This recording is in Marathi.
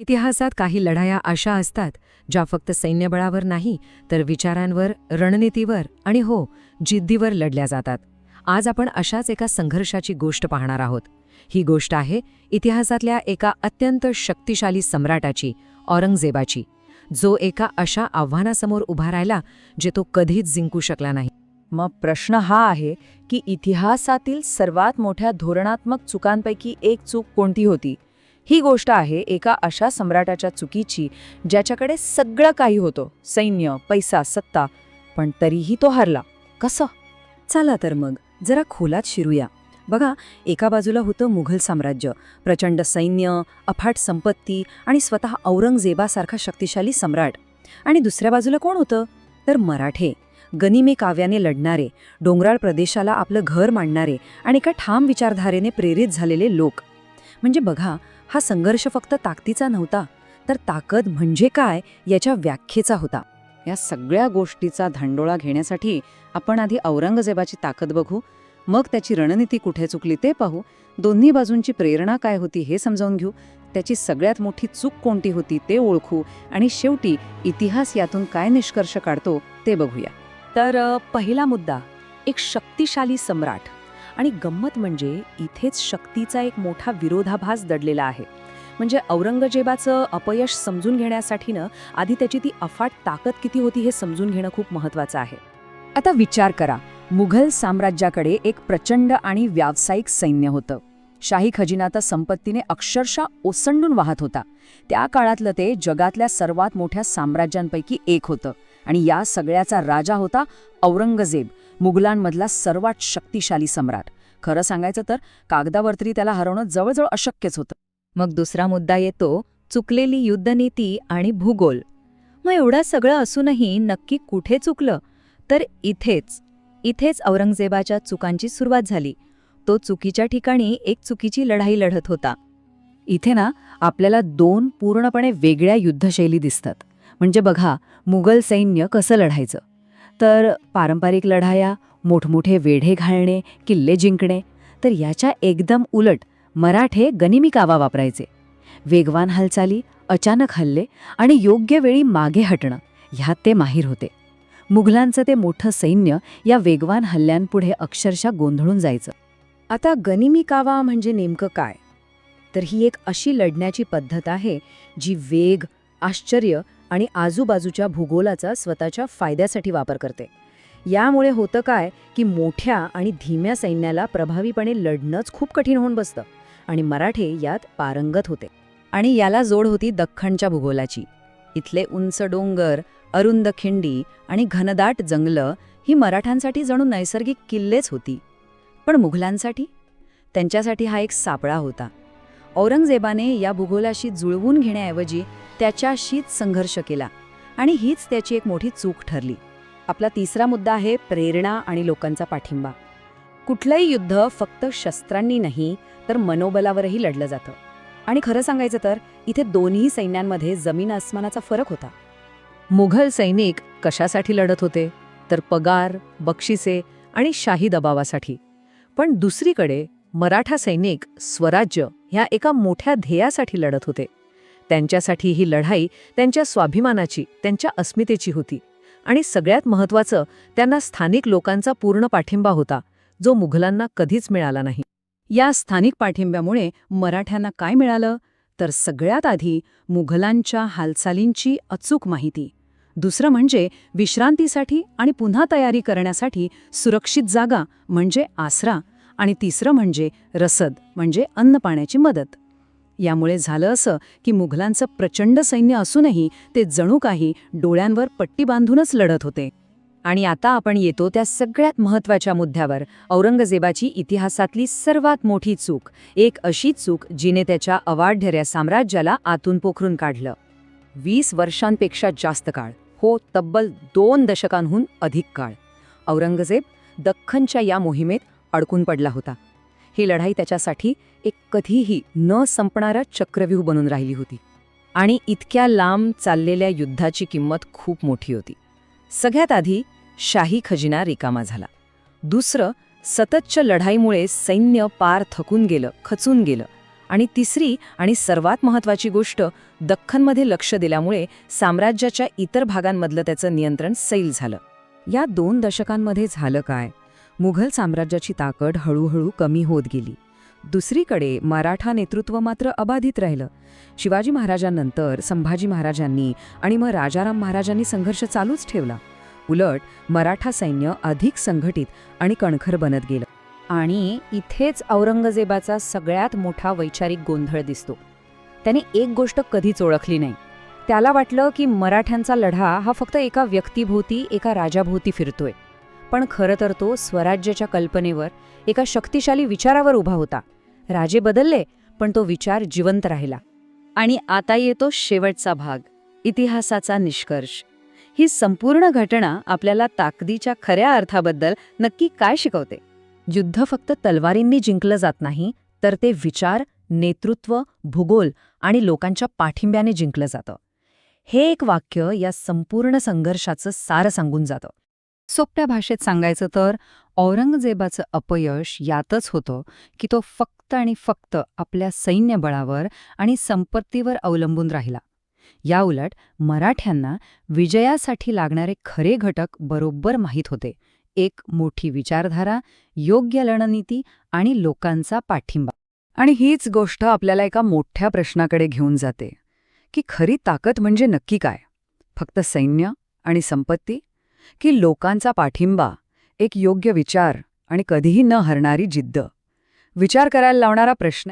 इतिहासात काही लढाया अशा असतात ज्या फक्त सैन्यबळावर नाही तर विचारांवर रणनीतीवर आणि हो जिद्दीवर लढल्या जातात. आज आपण अशाच एका संघर्षाची गोष्ट पाहणार आहोत. ही गोष्ट आहे इतिहासातल्या एका अत्यंत शक्तिशाली सम्राटाची औरंगजेबाची जो एका अशा आव्हानासमोर उभा राहिला जे तो कधीच जिंकू शकला नाही. मग प्रश्न हा आहे की इतिहासातील सर्वात मोठ्या धोरणात्मक चुकांपैकी एक चूक कोणती होती? ही गोष्ट आहे एका अशा सम्राटाच्या चुकीची ज्याच्याकडे सगळं काही होतं सैन्य पैसा सत्ता पण तरीही तो हरला. कसं? चला तर मग जरा खोलात शिरूया. बघा एका बाजूला होतं मुघल साम्राज्य. प्रचंड सैन्य अफाट संपत्ती आणि स्वतः औरंगजेबासारखा शक्तिशाली सम्राट. आणि दुसऱ्या बाजूला कोण होतं? तर मराठे. गनिमे काव्याने लढणारे डोंगराळ प्रदेशाला आपलं घर मांडणारे आणि एका ठाम विचारधारेने प्रेरित झालेले लोक. म्हणजे बघा हा संघर्ष फक्त ताकदीचा नव्हता तर ताकद म्हणजे काय याच्या व्याख्येचा होता. या सगळ्या गोष्टीचा धांडोळा घेण्यासाठी आपण आधी औरंगजेबाची ताकद बघू मग त्याची रणनीती कुठे चुकली ते पाहू दोन्ही बाजूंची प्रेरणा काय होती हे समजावून घेऊ त्याची सगळ्यात मोठी चूक कोणती होती ते ओळखू आणि शेवटी इतिहास यातून काय निष्कर्ष काढतो ते बघूया. तर पहिला मुद्दा एक शक्तिशाली सम्राट. आणि गंमत म्हणजे इथेच शक्तीचा एक मोठा विरोधाभास दडलेला आहे. म्हणजे औरंगजेबाचं अपयश समजून घेण्यासाठी ना आधी त्याची ती अफाट ताकद किती होती हे समजून घेणं खूप महत्वाचं आहे. आता विचार करा मुघल साम्राज्याकडे एक प्रचंड आणि व्यावसायिक सैन्य होतं. शाही खजिना तर संपत्तीने अक्षरशः ओसंडून वाहत होता. त्या काळातलं ते जगातल्या सर्वात मोठ्या साम्राज्यांपैकी एक होतं आणि या सगळ्याचा राजा होता औरंगजेब. मुघलांमधला सर्वात शक्तिशाली सम्राट. खरं सांगायचं तर कागदावरती त्याला हरवणं जवळजवळ अशक्यच होतं. मग दुसरा मुद्दा येतो चुकलेली युद्धनीती आणि भूगोल. मग एवढं सगळं असूनही नक्की कुठे चुकलं? तर इथेच इथेच औरंगजेबाच्या चुकांची सुरुवात झाली. तो चुकीच्या ठिकाणी एक चुकीची लढाई लढत होता. इथे ना आपल्याला दोन पूर्णपणे वेगळ्या युद्धशैली दिसतात. म्हणजे बघा मुघल सैन्य कसं लढायचं? तर पारंपरिक लढाया मोठमोठे वेढे घालणे किल्ले जिंकणे तर याच्या एकदम उलट मराठे गनिमी कावा वापरायचे. वेगवान हालचाली अचानक हल्ले आणि योग्य वेळी मागे हटणं ह्यात ते माहीर होते. मुघलांचं ते मोठं सैन्य या वेगवान हल्ल्यांपुढे अक्षरशः गोंधळून जायचं. आता गनिमी कावा म्हणजे नेमकं काय? तर ही एक अशी लढण्याची पद्धत आहे जी वेग आश्चर्य आणि आजूबाजूच्या भूगोलाचा स्वतःच्या फायद्यासाठी वापर करते. यामुळे होतं काय की मोठ्या आणि धीम्या सैन्याला प्रभावीपणे लढणंच खूप कठीण होऊन बसतं आणि मराठे यात पारंगत होते. आणि याला जोड होती दख्खनच्या भूगोलाची. इथले उंच डोंगर अरुंद खिंडी आणि घनदाट जंगलं ही मराठ्यांसाठी जणू नैसर्गिक किल्लेच होती. पण मुघलांसाठी? त्यांच्यासाठी हा एक सापळा होता. औरंगजेबाने या भूगोलाशी जुळवून घेण्याऐवजी त्याच्याशीच संघर्ष केला आणि हीच त्याची एक मोठी चूक ठरली. आपला तिसरा मुद्दा आहे प्रेरणा आणि लोकांचा पाठिंबा. कुठलंही युद्ध फक्त शस्त्रांनी नाही तर मनोबलावरही लढलं जातं. आणि खरं सांगायचं तर इथे दोन्ही सैन्यांमध्ये जमीन आसमानाचा फरक होता. मुघल सैनिक कशासाठी लढत होते? तर पगार बक्षिसे आणि शाही दबावासाठी. पण दुसरीकडे मराठा सैनिक स्वराज्य ह्या एका मोठ्या ध्येयासाठी लढत होते. त्यांच्यासाठी ही लढाई त्यांच्या स्वाभिमानाची त्यांच्या अस्मितेची होती. आणि सगळ्यात महत्त्वाचं त्यांना स्थानिक लोकांचा पूर्ण पाठिंबा होता जो मुघलांना कधीच मिळाला नाही. या स्थानिक पाठिंब्यामुळे मराठ्यांना काय मिळालं? तर सगळ्यात आधी मुघलांच्या हालचालींची अचूक माहिती. दुसरं म्हणजे विश्रांतीसाठी आणि पुन्हा तयारी करण्यासाठी सुरक्षित जागा म्हणजे आसरा आणि तिसरं म्हणजे रसद म्हणजे अन्नपाण्याची मदत. यामुळे झालं असं की मुघलांचं प्रचंड सैन्य असूनही ते जणू काही डोळ्यांवर पट्टी बांधूनच लढत होते. आणि आता आपण येतो त्या सगळ्यात महत्त्वाच्या मुद्द्यावर औरंगजेबाची इतिहासातली सर्वात मोठी चूक एक अशी चूक जिने त्याच्या अवाढ्यऱ्या साम्राज्याला आतून पोखरून काढलं. वीस वर्षांपेक्षा जास्त काळ हो तब्बल दोन दशकांहून अधिक काळ. औरंगजेब दख्खनच्या या मोहिमेत अडकून पडला होता. ही लढाई त्याच्यासाठी एक कधीही न संपणारा चक्रव्यूह बनून राहिली होती. आणि इतक्या लांब चाललेल्या युद्धाची किंमत खूप मोठी होती. सगळ्यात आधी शाही खजिना रिकामा झाला. दुसरं सततच्या लढाईमुळे सैन्य पार थकून गेलं खचून गेलं. आणि तिसरी आणि सर्वात महत्वाची गोष्ट दख्खनमध्ये लक्ष दिल्यामुळे साम्राज्याच्या इतर भागांमधलं त्याचं नियंत्रण सैल झालं. या दोन दशकांमध्ये झालं काय? मुघल साम्राज्याची ताकद हळूहळू कमी होत गेली. दुसरीकडे मराठा नेतृत्व मात्र अबाधित राहिलं. शिवाजी महाराजांनंतर संभाजी महाराजांनी आणि मग राजाराम महाराजांनी संघर्ष चालूच ठेवला. उलट मराठा सैन्य अधिक संघटित आणि कणखर बनत गेलं. आणि इथेच औरंगजेबाचा सगळ्यात मोठा वैचारिक गोंधळ दिसतो. त्याने एक गोष्ट कधीच ओळखली नाही. त्याला वाटलं की मराठ्यांचा लढा हा फक्त एका व्यक्तीभोवती एका राजाभोवती फिरतोय. पण खरं तर तो स्वराज्याच्या कल्पनेवर एका शक्तिशाली विचारावर उभा होता. राजे बदलले पण तो विचार जिवंत राहिला. आणि आता येतो शेवटचा भाग इतिहासाचा निष्कर्ष. ही संपूर्ण घटना आपल्याला ताकदीच्या खऱ्या अर्थाबद्दल नक्की काय शिकवते? युद्ध फक्त तलवारींनी जिंकलं जात नाही तर ते विचार नेतृत्व भूगोल आणि लोकांच्या पाठिंब्याने जिंकलं जातं. हे एक वाक्य या संपूर्ण संघर्षाचं सार सांगून जातं. सोप्या भाषेत सांगायचं तर औरंगजेबाचं अपयश यातच होतं की तो फक्त आणि फक्त आपल्या सैन्यबळावर आणि संपत्तीवर अवलंबून राहिला. याउलट मराठ्यांना विजयासाठी लागणारे खरे घटक बरोबर माहीत होते. एक मोठी विचारधारा योग्य रणनीती आणि लोकांचा पाठिंबा. आणि हीच गोष्ट आपल्याला एका मोठ्या प्रश्नाकडे घेऊन जाते की खरी ताकद म्हणजे नक्की काय? फक्त सैन्य आणि संपत्ती? की लोकांचा पाठिंबा एक योग्य विचार आणि कधीही न हरणारी जिद्द. विचार करायला लावणारा प्रश्न